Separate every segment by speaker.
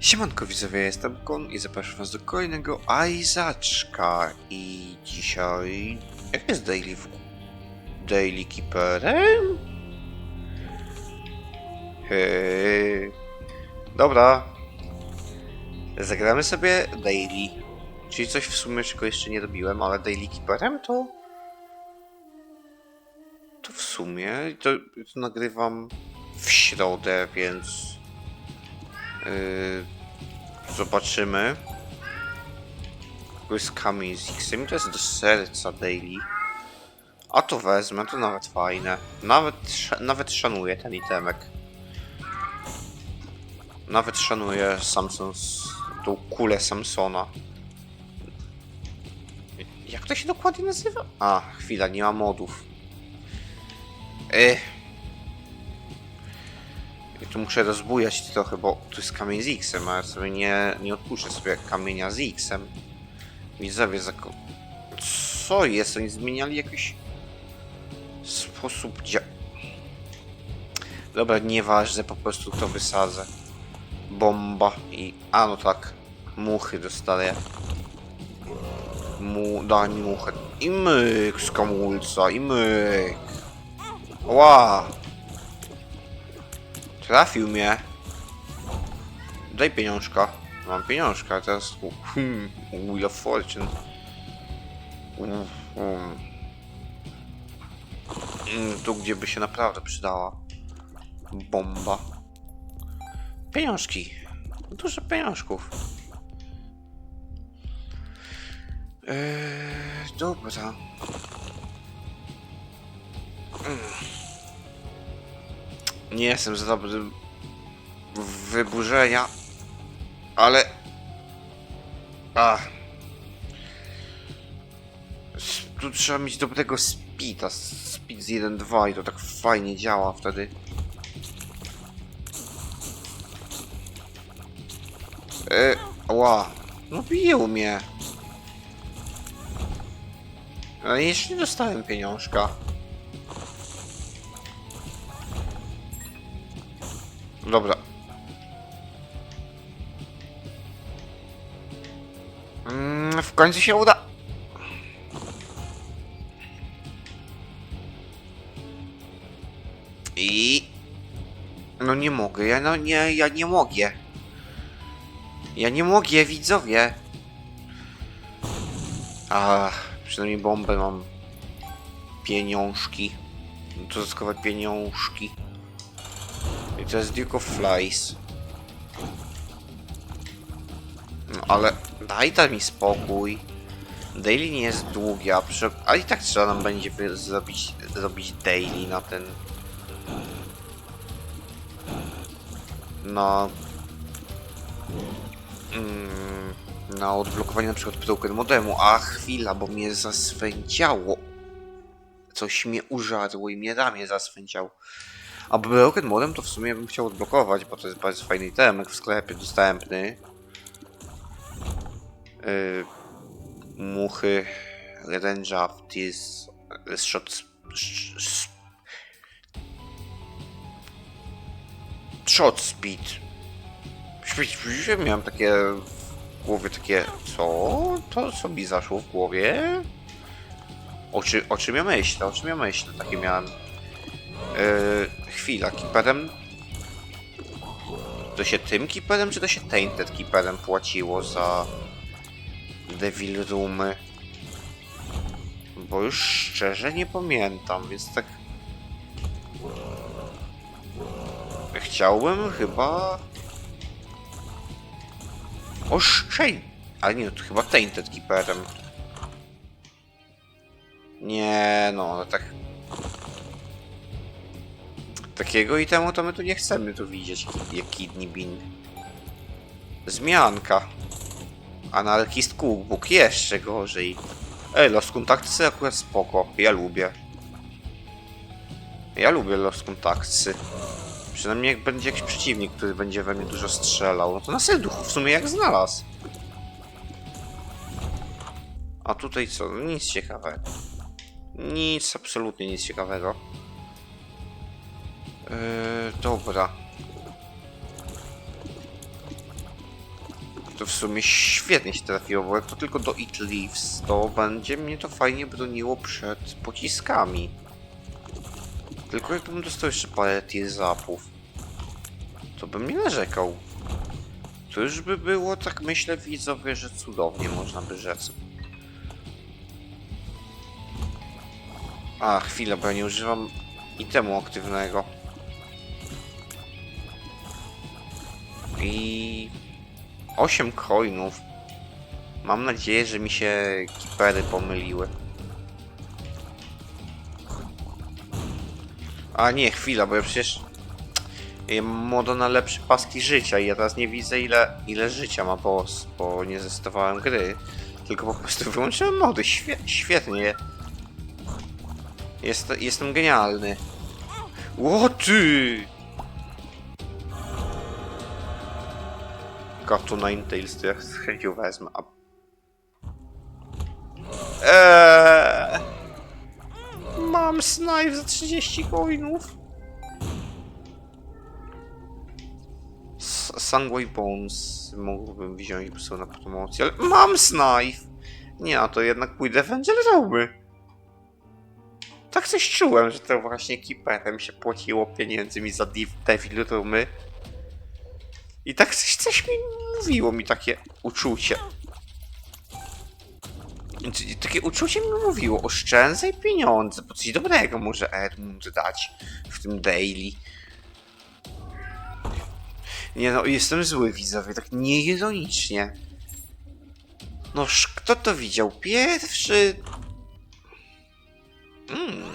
Speaker 1: Siemanko widzowie, jestem Kon i zapraszam was do kolejnego Aizaczka i dzisiaj... Jak jest Daily w... Daily Keeperem? Hej. Dobra. Zagramy sobie Daily. Czyli coś w sumie, czego jeszcze nie robiłem, ale Daily Keeperem to... To w sumie... To, to nagrywam w środę, więc... Yy, zobaczymy. Kamień z X-em. To jest do serca daily. A to wezmę, to nawet fajne. Nawet, nawet szanuję ten itemek. Nawet szanuję Samson, tą kulę Samsona. Jak to się dokładnie nazywa? A, chwila, nie ma modów. Ech. I tu muszę rozbujać trochę, bo tu jest kamień z X-em, a ja sobie nie, nie odpuszczę sobie kamienia z X-em. Widzowie, zako... Co jest? Oni zmieniali jakiś sposób dzia... Dobra, nieważne, po prostu to wysadzę. Bomba i... A, no tak. Muchy dostaję. Mu... Daj mi muchę. I myk z kamulca, i myk. Ła! Trafił mnie. Daj pieniążka. Mam pieniążka, teraz... Hmm, Wheel of Fortune. Mm, mm. Mm, Tu, gdzie by się naprawdę przydała. Bomba. Pieniążki. Dużo pieniążków. Eee, dobra. Nie jestem za dobry w wyburzenia, ale... A. S- Tu trzeba mieć dobrego speeda, speed z 1.2 i to tak fajnie działa wtedy. E, ła, no biją mnie. Ale jeszcze nie dostałem pieniążka. Dobra. Mm, w końcu się uda. I... No nie mogę, ja no nie, ja nie mogę. Ja nie mogę, widzowie. A, przynajmniej bombę mam. Pieniążki. Dodatkowe pieniążki. I to jest Duke of Flies. No ale daj tam mi spokój. Daily nie jest długi, a, przy... a i tak trzeba nam będzie zrobić, zrobić daily na ten... Na... Mm, na odblokowanie na przykład broken modemu. A chwila, bo mnie zaswędziało. Coś mnie użarło i mnie ramię zaswędziało. A Broken Modem to w sumie bym chciał odblokować, bo to jest bardzo fajny itemek w sklepie dostępny. Yy, muchy, Revenge Tears, Shot... sh- sh- Shot Speed. Miałem takie w głowie takie, co? To co mi zaszło w głowie? O, czy, o czym ja myślę? O czym ja myślę? Takie miałem. Yy, chwila, kiperem. To się tym kiperem, czy to się Tainted kiperem płaciło za Devil Roomy? Bo już szczerze nie pamiętam, więc tak. Chciałbym chyba. Oszczędź. Ale nie, to chyba Tainted kiperem. Nie, no, ale tak Takiego itemu to my tu nie chcemy tu widzieć, jak Kidney Bean. Zmianka. Anarchist Cookbook, jeszcze gorzej. Ej, Lost Contactsy akurat spoko, ja lubię. Ja lubię Lost Contactsy. Przynajmniej jak będzie jakiś przeciwnik, który będzie we mnie dużo strzelał, no to na serduchu w sumie jak znalazł. A tutaj co? No Nic ciekawego. Nic, absolutnie nic ciekawego. Yy, dobra. To w sumie świetnie się trafiło, bo jak to tylko do It Leaves, to będzie mnie to fajnie broniło przed pociskami. Tylko jakbym dostał jeszcze parę tier zapów, to bym nie narzekał. To już by było, tak myślę, widzowie, że cudownie można by rzec. A, chwilę, bo ja nie używam itemu aktywnego. I... 8 coinów. Mam nadzieję, że mi się kipery pomyliły. A nie, chwila, bo ja przecież... Modo na lepsze paski życia i ja teraz nie widzę ile, ile życia ma boss, bo nie zestawałem gry. Tylko po prostu wyłączyłem mody. Świe świetnie. Jest, jestem genialny. Ło ty! Cartoon Nine Tails, to ja z chęcią wezmę. Eee... Mam snipe za 30 coinów. Sangway Bones mógłbym wziąć prostu na promocję, ale mam snipe! Nie, a to jednak pójdę w Angel. Tak coś czułem, że to właśnie Keeperem się płaciło pieniędzy mi za Devil. I tak coś, coś mi mówiło mi takie uczucie. Znaczy, Takie uczucie mi mówiło, oszczędzaj pieniądze, bo coś dobrego może Edmund dać w tym daily. Nie no, jestem zły widzowie, tak nieironicznie. Noż, kto to widział pierwszy? Mmm,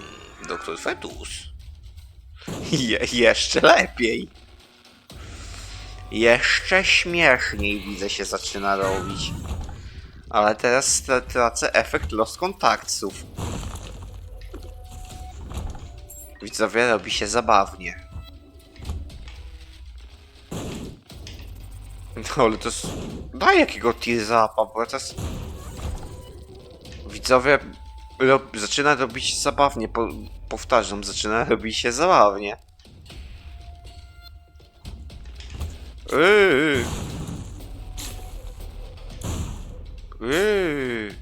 Speaker 1: doktor Fetus. Je, jeszcze lepiej. Jeszcze śmieszniej widzę się zaczyna robić. Ale teraz tra- tracę efekt lost kontaktów. Widzowie, robi się zabawnie. No ale to jest... Daj jakiego tear-upa, bo jest... Widzowie, ro... zaczyna robić się zabawnie, po... powtarzam, zaczyna robić się zabawnie. Yy. Yy.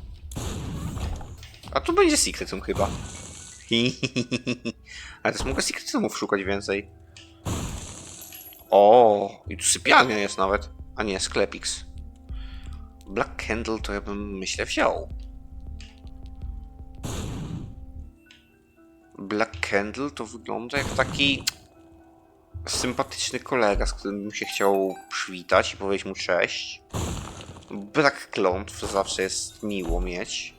Speaker 1: A tu będzie Secret Room chyba. Ale też mogę Secret Roomów szukać więcej. O, i tu sypialnia jest nawet. A nie, sklepix. Black Candle to ja bym, myślę, wziął. Black Candle to wygląda jak taki sympatyczny kolega, z którym bym się chciał przywitać i powiedzieć mu cześć. Brak klątw zawsze jest miło mieć.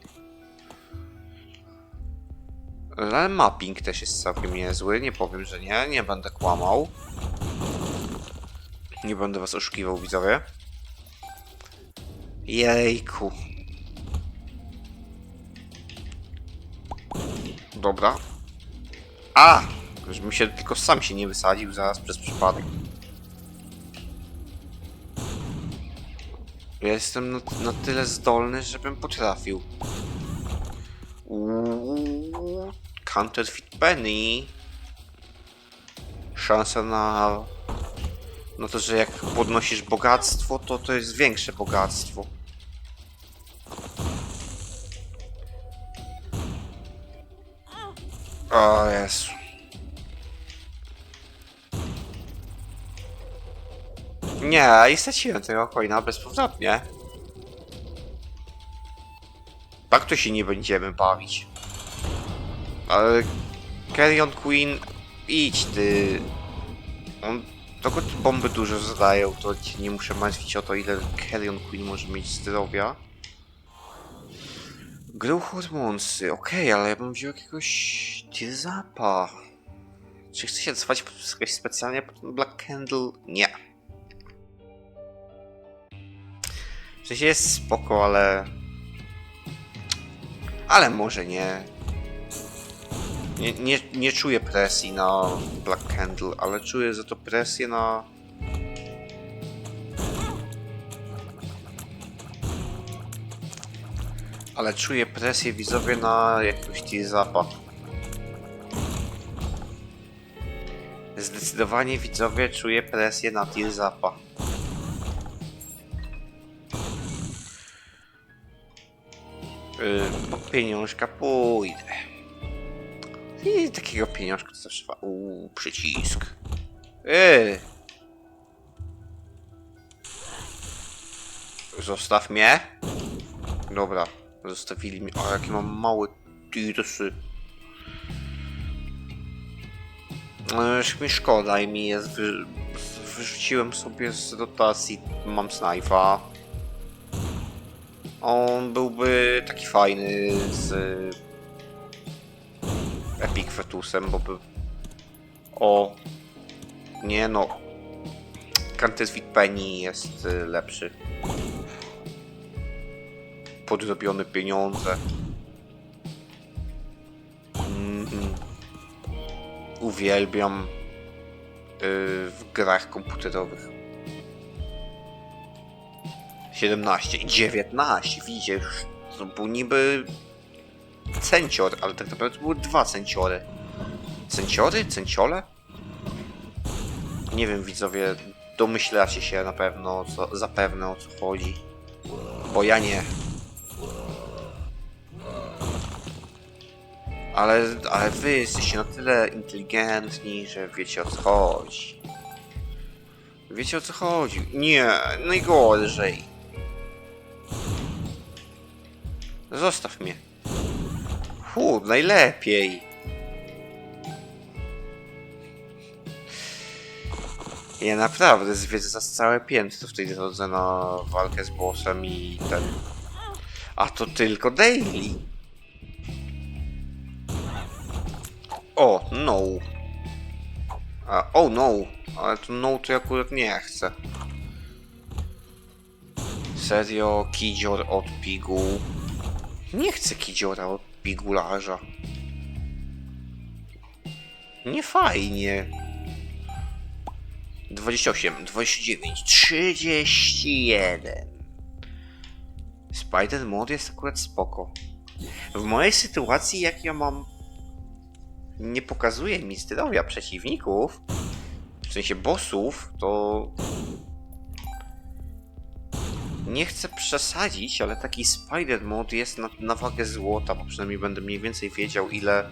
Speaker 1: Ale mapping też jest całkiem niezły, nie powiem, że nie, nie będę kłamał. Nie będę was oszukiwał, widzowie. Jejku. Dobra. A! Żebym się tylko sam się nie wysadził zaraz przez przypadek. Ja jestem na, na tyle zdolny, żebym potrafił. Uuu, Counterfeit Penny. Szansa na... No to, że jak podnosisz bogactwo, to to jest większe bogactwo. O Jezu. Nie, i straciłem tego coina bezpowrotnie. Tak to się nie będziemy bawić. Ale... Carrion Queen, idź ty. On... Dokąd bomby dużo zadają, to nie muszę martwić o to, ile Carrion Queen może mieć zdrowia. Grow hormonsy, okej, ale ja bym wziął jakiegoś Tirzapa. Czy chcę się cofać jakoś specjalnie po ten Black Candle? Nie. W sensie jest spoko, ale... Ale może nie. Nie, nie, nie czuję presji na Black Candle, ale czuję za to presję na... Ale czuję presję widzowie na jakiegoś Tearzapa. Zdecydowanie widzowie czuję presję na Tearzapa. Pieniążka pójdę. I takiego pieniążka to zawsze... Uuu, przycisk. Yy. Zostaw mnie. Dobra, zostawili mnie. O, jakie mam małe tirsy. No, już mi szkoda i mi jest. Wy... Wyrzuciłem sobie z rotacji. Mam snajfa. On byłby taki fajny z Epic Fetusem, bo by... O... Nie no. Countess with Penny jest y, lepszy. Podrobione pieniądze. Uwielbiam y, w grach komputerowych. 17 i 19, widzicie, to był niby cencior, ale tak naprawdę to były dwa cenciory. Cenciory? Cenciole? Nie wiem, widzowie, domyślacie się na pewno, co, zapewne o co chodzi. Bo ja nie. Ale, ale wy jesteście na tyle inteligentni, że wiecie o co chodzi. Wiecie o co chodzi? Nie, najgorzej. Zostaw mnie. Hu, najlepiej. Ja naprawdę zwiedzę za całe piętro w tej drodze na walkę z bossem i ten... A to tylko daily. O, no. A, oh no. Ale to no to ja akurat nie chcę. Serio, kidzior od piguł. Nie chcę kidziora od pigularza. Nie fajnie. 28, 29, 31. Spider Mode jest akurat spoko. W mojej sytuacji, jak ja mam. Nie pokazuje mi zdrowia przeciwników, w sensie bossów, to. Nie chcę przesadzić, ale taki Spider Mode jest na, na wagę złota, bo przynajmniej będę mniej więcej wiedział, ile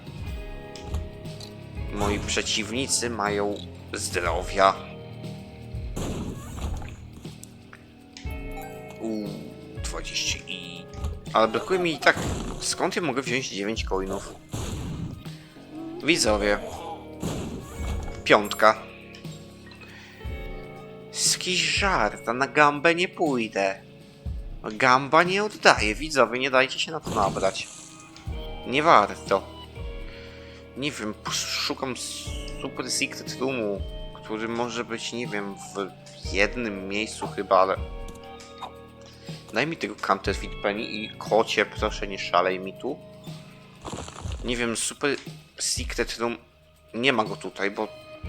Speaker 1: moi przeciwnicy mają zdrowia. Uuu, 20 i... Ale brakuje mi i tak... Skąd ja mogę wziąć 9 coinów? Widzowie. Piątka. Jakiś żart, a na gambę nie pójdę. Gamba nie oddaje, widzowie, nie dajcie się na to nabrać. Nie warto. Nie wiem, szukam Super Secret Roomu, który może być, nie wiem, w jednym miejscu chyba, ale... Daj mi tego Counterfeit Penny i kocie, proszę nie szalej mi tu. Nie wiem, Super Secret Room... Nie ma go tutaj, bo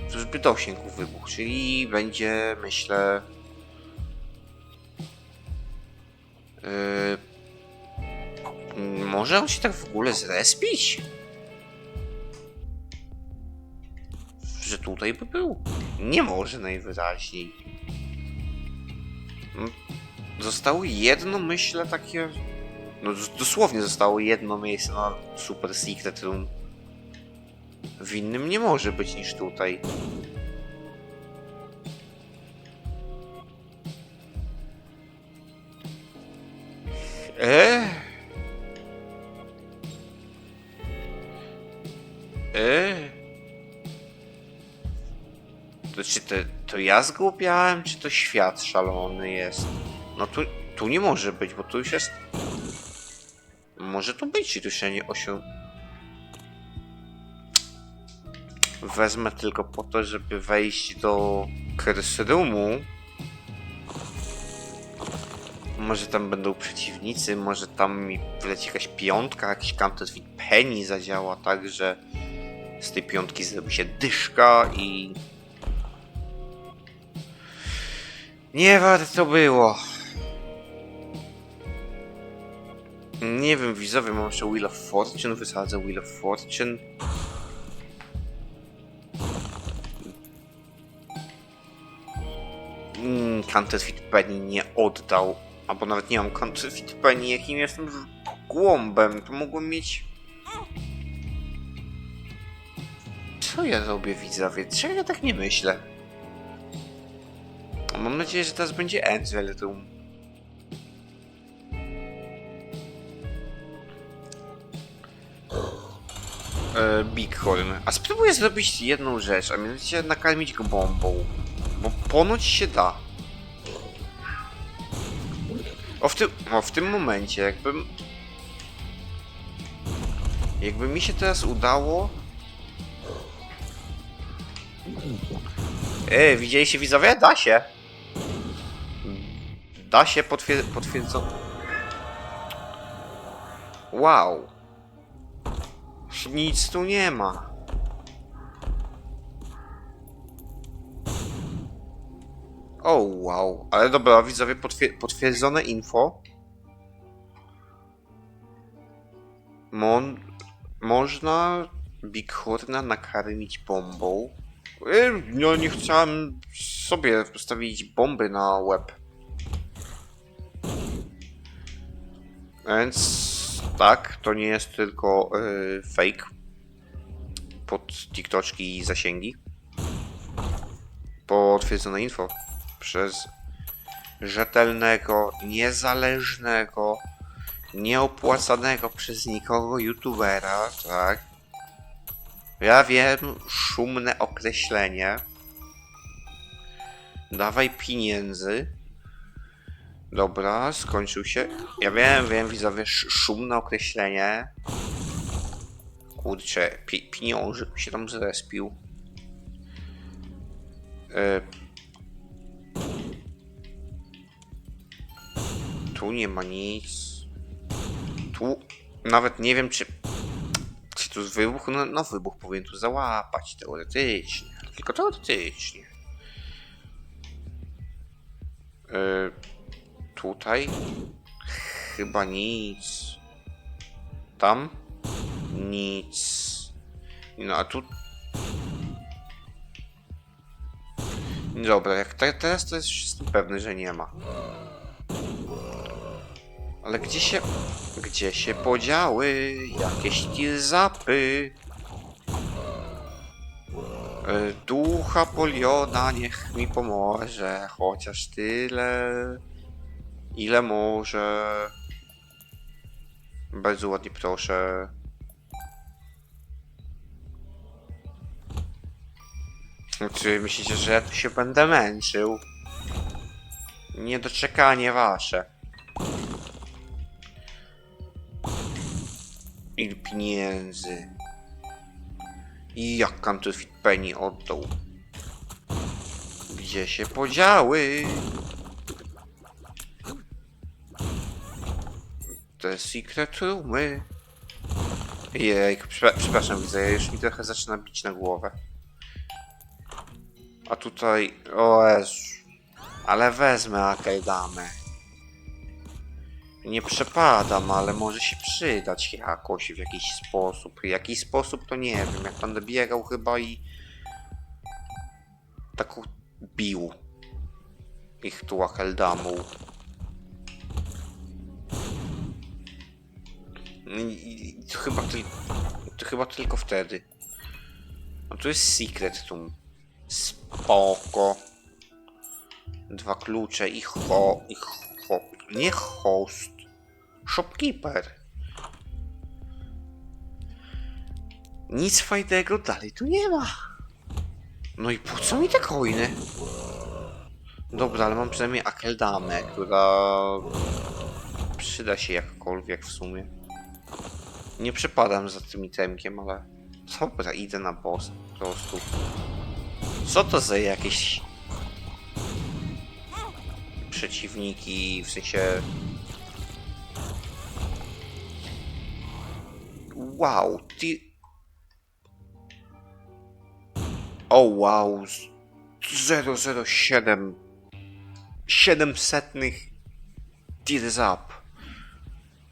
Speaker 1: zbyt osięgł wybuch, czyli będzie, myślę... Yy... Może on się tak w ogóle zrespić? Że tutaj by był? Nie może najwyraźniej. Mm, Zostało jedno, myślę, takie... No dos- dosłownie zostało jedno miejsce na Super Secret Room. W innym nie może być niż tutaj. Eee? Eee? To czy to, to ja zgłupiałem, czy to świat szalony jest? No tu, tu nie może być, bo tu już jest... Może tu być, tu się nie osią... Wezmę tylko po to, żeby wejść do Roomu. Może tam będą przeciwnicy, może tam mi wleci jakaś piątka, jakiś counterfeit penny zadziała tak, że z tej piątki zrobi się dyszka i... Nie warto było. Nie wiem, widzowie, mam jeszcze Wheel of Fortune, wysadzę Wheel of Fortune. Mm, Counterfeit Penny nie oddał, albo nawet nie mam Counterfeit Penny, jakim jestem głąbem, to mogłem mieć... Co ja robię, widzowie? Czego ja tak nie myślę? Mam nadzieję, że teraz będzie Angel Room. E, Bighorn. A spróbuję zrobić jedną rzecz, a mianowicie nakarmić go bombą. Bo ponoć się da. O w tym, o, w tym momencie, jakbym... Jakby mi się teraz udało... Ej, widzieliście widzowie? Da się. Da się potwier potwierdzą. Wow. Nic tu nie ma. O, wow. Ale dobra, widzowie, potwier potwierdzone info. Mon można Bighorna nakarmić bombą. Y, No nie chciałem sobie postawić bomby na łeb. Więc tak, to nie jest tylko y, fake pod TikToczki i zasięgi. Potwierdzone info przez rzetelnego, niezależnego, nieopłacanego przez nikogo youtubera, tak? Ja wiem, szumne określenie. Dawaj pieniędzy. Dobra, skończył się. Ja wiem, wiem, widzowie, sz- szumne określenie. Kurczę, pi pieniążek się tam zrespił. E... Tu nie ma nic. Tu nawet nie wiem, czy... Czy tu wybuch? No, no wybuch powinien tu załapać, teoretycznie. Tylko teoretycznie. E... Tutaj? Chyba nic. Tam? Nic. No a tu... Dobra, jak te, teraz to jest jestem pewny, że nie ma. Ale gdzie się... Gdzie się podziały jakieś zapy? E, Ducha Poliona niech mi pomoże, chociaż tyle. Ile może? Bardzo ładnie proszę. Czy myślicie, że ja tu się będę męczył? Niedoczekanie wasze. Ile pieniędzy? I jak Counterfeit Penny oddał? Gdzie się podziały? Te secret roomy. Jej, przepraszam, widzę, już mi trochę zaczyna bić na głowę. A tutaj, o Jezu. Ale wezmę Akeldamę. Nie przepadam, ale może się przydać jakoś w jakiś sposób. W jaki sposób to nie wiem. Jak będę biegał chyba i... Taką bił. Ich tu Akeldamą. I, i, to chyba to chyba tylko wtedy. No tu jest secret room. Spoko. Dwa klucze i ho... i ho... Nie host. Shopkeeper. Nic fajnego dalej tu nie ma. No i po co mi te coiny? Dobra, ale mam przynajmniej Akeldamę, która przyda się jakkolwiek w sumie. Nie przepadam za tym itemkiem, ale... Dobra, idę na boss po prostu. Co to za jakieś... Przeciwniki, w sensie... Wow, ty... O wow, z- 007 7 setnych Tears Up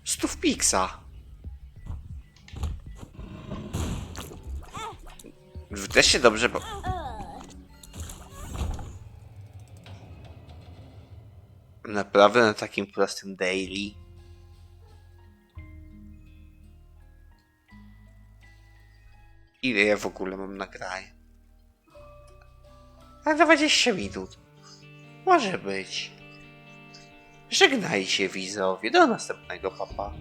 Speaker 1: Stów Pixa Też się dobrze, bo... Naprawdę na takim prostym daily? Ile ja w ogóle mam nagranie? A 20 minut. Może być. Żegnajcie widzowie, do następnego papa.